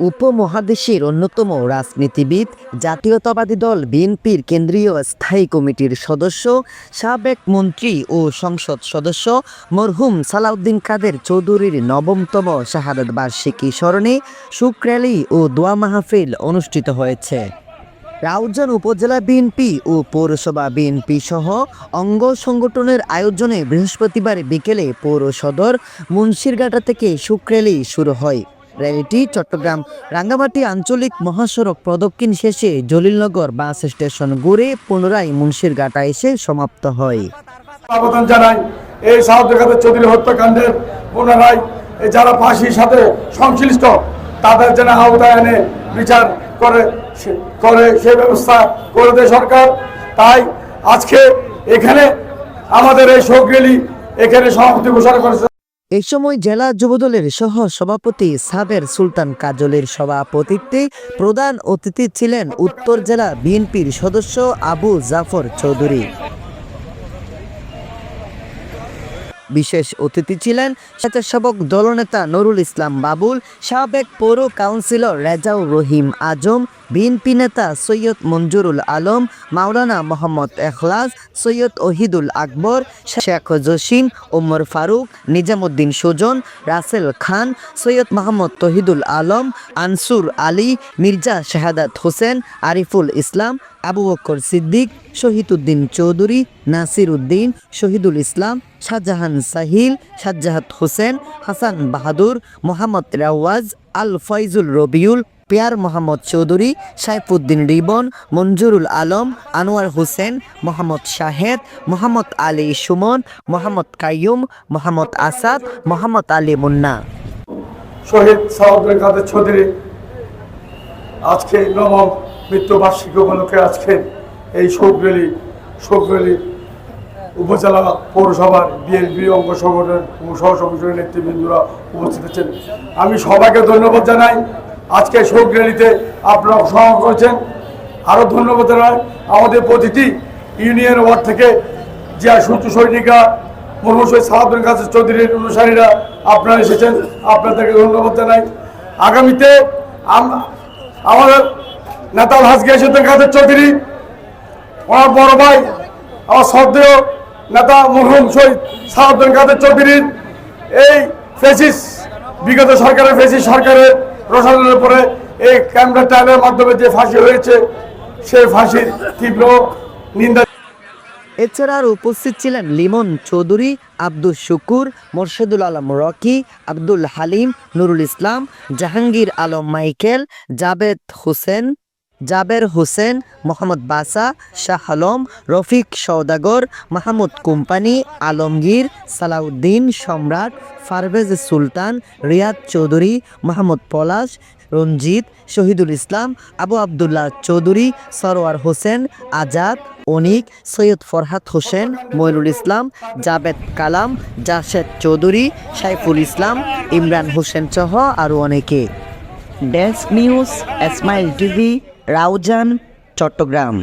উপমহাদেশের অন্যতম রাজনীতিবিদ, জাতীয়তাবাদী দল বিএনপির কেন্দ্রীয় স্থায়ী কমিটির সদস্য, সাবেক মন্ত্রী ও সংসদ সদস্য মরহুম সালাউদ্দিন কাদের চৌধুরীর নবমতম শাহাদত বার্ষিকী স্মরণে শুক র্যালি ও দোয়া মাহফিল অনুষ্ঠিত হয়েছে। রাউজান উপজেলা বিএনপি ও পৌরসভা বিএনপি সহ অঙ্গ সংগঠনের আয়োজনে বৃহস্পতিবার বিকেলে পৌর সদর মুন্সিরঘাটা থেকে শুক র্যালি শুরু হয়। র্যালিটি, চট্টগ্রাম রাঙ্গামাটি আঞ্চলিক মহাসড়ক প্রদক্ষিণ শেষে জলিলনগর বাস স্টেশন ঘুরে পুনরায় মুন্সিরঘাটা এসে সমাপ্ত হয়। এই সাহায্য চৌধুরী হত্যাকাণ্ডের পুনরায় যারা ফাঁসির সাথে সংশ্লিষ্ট, তাদের যেন আওতায় এনে বিচার করে করে সে ব্যবস্থা করে দেয় সরকার। তাই আজকে এখানে আমাদের এই শোক এখানে সমাপ্তি ঘোষণা করেছে। এই সময় জেলা যুবদলের সহ সভাপতি সাবের সুলতান কাজলের সভাপতিত্বে প্রধান অতিথি ছিলেন উত্তর জেলা বিএনপির সদস্য আবু জাফর চৌধুরী। বিশেষ অতিথি ছিলেন স্বেচ্ছাসেবক দলনেতা নুরুল ইসলাম বাবুল, সাবেক পৌর কাউন্সিলর রেজাউর রহিম আজম, বিএনপি নেতা সৈয়দ মঞ্জুরুল আলম, মাওলানা মোহাম্মদ এখলাস, সৈয়দ ওহিদুল আকবর, শেখ জসিম, ওমর ফারুক, নিজামুদ্দিন সুজন, রাসেল খান, সৈয়দ মোহাম্মদ তহিদুল আলম, আনসুর আলী, মির্জা শাহাদাত হোসেন, আরিফুল ইসলাম আবু বকর সিদ্দিক, শহীদুদ্দিন চৌধুরী নাসির উদ্দিন শহীদুল ইসলাম, শাহজাহান সাহিল সাজ্জাহাত হোসেন, হাসান বাহাদুর, মোহাম্মদ রাওয়াজ, আল ফয়জুল রবিউল, পেয়ার মোহাম্মদ চৌধুরী, সাইফুদ্দিন রিবন, মঞ্জুরুল আলম, আনোয়ার হোসেন, মোহাম্মদ শাহেদ, মোহাম্মদ আলী সুমন, মোহাম্মদ কাইয়ুম, মোহাম্মদ আসাদ, মোহাম্মদ আলী মুন্না। শহীদ সাহাউদ্দিন কাদের চৌধুরী আজকে নবম মৃত্যুবার্ষিকী উপলক্ষে আজকে এই শোক র্যালি শোক র্যালি উপজেলা পৌরসভার বিএনপি অঙ্গ সংগঠন ও সহসংগঠনের নেতৃবৃন্দরা উপস্থিত আছেন। আমি সবাইকে ধন্যবাদ জানাই। আজকে শোক র্যালিতে আপনারা অংশগ্রহণ করেছেন। আরও ধন্যবাদ জানাই। আমাদের প্রতিটি ইউনিয়ন ওয়ার্ড থেকে যে সূর্য সৈনিকা মরহুম শহীদ সাহাবুদ্দিন কাছে চৌধুরীর অনুসারীরা আপনারা এসেছেন। আপনাদেরকে ধন্যবাদ জানাই। আগামীতে আম- আমাদের নেতা হাজ গিয়াসুদ্দিন কাদের চৌধুরী ওনার বড় ভাই, আমার শ্রদ্ধেয় নেতা মরহুম শহীদ সাহাবুদ্দিন কাদের চৌধুরীর এই ফেসিস, বিগত সরকারের ফেসিস সরকারের প্রশাসনের উপরে এই ক্যামেরা ট্রায়ালের মাধ্যমে যে ফাঁসি হয়েছে, সেই ফাঁসির তীব্র নিন্দা এছাড়া আর উপস্থিত ছিলেন Limon Chowdhury, Abdul Shukur, Morshedul Alam Rocky, Abdul Halim, Nurul Islam, Jahangir Alam Michael Jabed Hossain Jaber Hossain, Mohammad Basa, Shah Alam, Rafiq Saudagar Mahmud company, Alamgir, Salauddin Samrat, Parvez Sultan, Riyad Chowdhury, Mahmud পলাশ, রঞ্জিত, শহীদুল ইসলাম, আবু আবদুল্লাহ চৌধুরী, সরোয়ার হোসেন, আজাদ, অনিক, সৈয়দ ফরহাদ হোসেন, মইনুল ইসলাম, জাবেদ কালাম জাসেদ চৌধুরী, সাইফুল ইসলাম, ইমরান হোসেন সহ আরও অনেকে। Desk news, Esmail TV Raozan Chattogram.